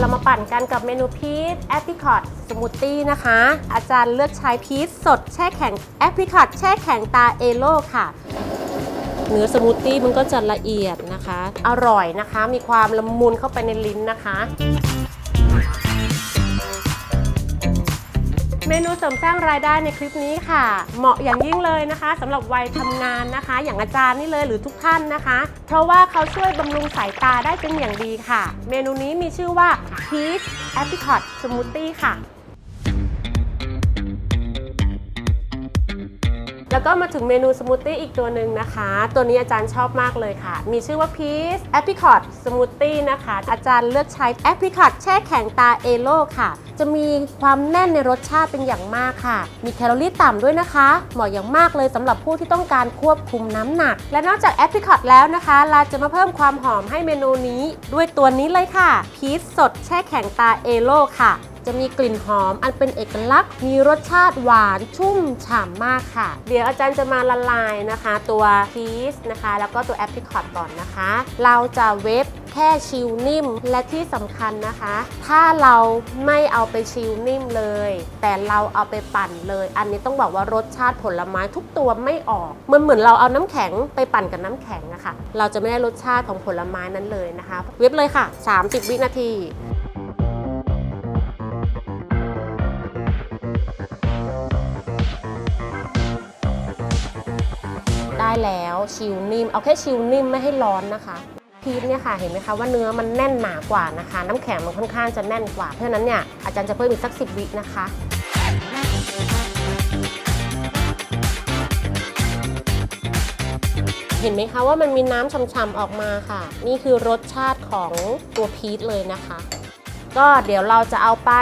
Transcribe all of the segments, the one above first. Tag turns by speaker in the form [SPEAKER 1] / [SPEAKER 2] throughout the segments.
[SPEAKER 1] เรามาปั่นกันกับเมนูพีชแอปริคอตสมูทตี้นะคะ อาจารย์เลือกใช้พีชสดแช่แข็งแอปริคอตแช่แข็งตาเอโลค่ะ เนื้อสมูทตี้มันก็จะละเอียดนะคะ อร่อยนะคะ มีความละมุนเข้าไปในลิ้นนะคะ เมนูเสริมสร้างรายได้ในคลิปนี้ค่ะ เหมาะอย่างยิ่งเลยนะคะสำหรับวัยทำงานนะคะ อย่างอาจารย์นี่เลยหรือทุกท่านนะคะ เพราะว่าเขาช่วยบำรุงสายตาได้เป็นอย่างดีค่ะ เมนูนี้มีชื่อว่า Peach Apricot Smoothie ค่ะ แล้วก็มาถึงเมนูสมูทตี้อีกตัวหนึ่งนะคะ ตัวนี้อาจารย์ชอบมากเลยค่ะ มีชื่อว่า Peach Apricot Smoothie นะคะ อาจารย์เลือกใช้ Apricot แช่แข็งตาเอโลค่ะ จะมีความแน่นในรสชาติเป็นอย่างมากค่ะ มีแคลอรี่ต่ำด้วยนะคะ เหมาะอย่างมากเลยสำหรับผู้ที่ต้องการควบคุมน้ำหนัก และนอกจาก Apricot แล้วนะคะ เราจะมาเพิ่มความหอมให้เมนูนี้ ด้วยตัวนี้เลยค่ะพีชสดแช่แข็งตาเอโลค่ะ จะมีกลิ่นหอม อันเป็นเอกลักษณ์ มีรสชาติหวานชุ่มฉ่ำมากค่ะ เดี๋ยวอาจารย์จะมาละลายนะคะ ตัวพีชนะคะ แล้วก็ตัวแอปริคอตก่อนนะคะ เราจะเวฟแค่ชิลนิ่มและที่สำคัญนะคะ ถ้าเราไม่เอาไปชิลนิ่มเลย แต่เราเอาไปปั่นเลย อันนี้ต้องบอกว่ารสชาติผลไม้ทุกตัวไม่ออกมันเหมือนเราเอาน้ำแข็งไปปั่นกับน้ำแข็งอะค่ะเราจะไม่ได้รสชาติของผลไม้นั้นเลยนะคะ เวฟเลยค่ะ 30 วินาที ได้แล้ว ชิลนิ่ม เอาแค่ชิลนิ่มไม่ให้ร้อนนะคะพีชเนี่ยค่ะเห็นไหมคะว่าเนื้อมันแน่นหนากว่านะคะ น้ำแข็งมันค่อนข้างจะแน่นกว่า เพราะฉะนั้นเนี่ยอาจารย์จะเพิ่มอีกสักสิบวินะคะเห็นไหมคะว่ามันมีน้ำฉ่ำๆออกมาค่ะ นี่คือรสชาติของตัวพีชเลยนะคะ ก็เดี๋ยวเราจะเอาไป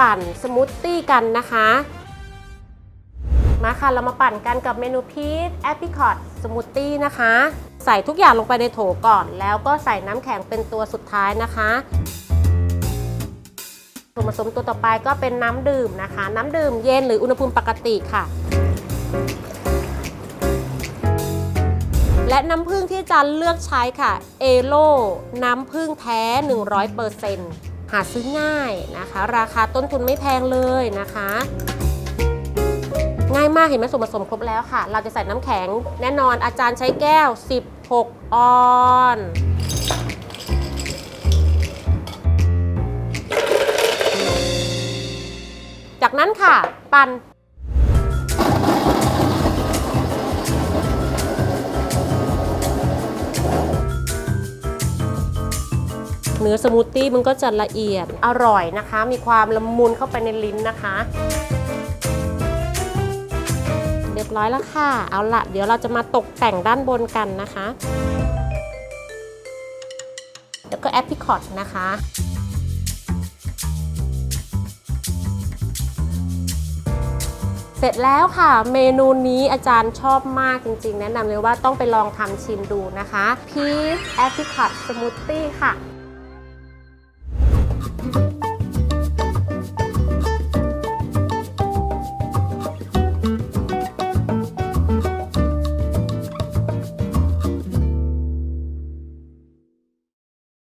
[SPEAKER 1] ปั่นสมูทตี้กันนะคะ มาค่ะ เรามาปั่นกันกับเมนูพีชแอป i ิคอตสมูทตี้นะคะ ใส่ทุกอย่างลงไปในโถก่อน แล้วก็ใส่น้ำแข็งเป็นตัวสุดท้ายนะคะส่วนผสมตัวต่อไปก็เป็นน้ำดื่มนะคะ น้ำดื่มเย็นหรืออุณหภูมิปกติค่ะ และน้ำผึ้งที่จารย์เลือกใช้ค่ะเอโลน้ำผึ้งแท้ 100%หาซื้อง่ายนะคะ ราคาต้นทุนไม่แพงเลยนะคะ ง่ายมากเห็นไหมส่วนผสมครบแล้วค่ะ เราจะใส่น้ำแข็ง แน่นอนอาจารย์ใช้แก้ว 16 ออนจากนั้นค่ะ ปั่นเนื้อสมูทตี้มันก็จะละเอียดอร่อยนะคะ มีความละมุนเข้าไปในลิ้นนะคะ รียบร้อยแล้วค่ะ เอาละเดี๋ยวเราจะมาตกแต่งด้านบนกันนะคะ แล้วก็แอปริคอตนะคะเสร็จแล้วค่ะ เมนูนี้อาจารย์ชอบมากจริงๆ แนะนำเลยว่าต้องไปลองทำชิมดูนะคะพีชแอปริคอตสมูทตี้ค่ะ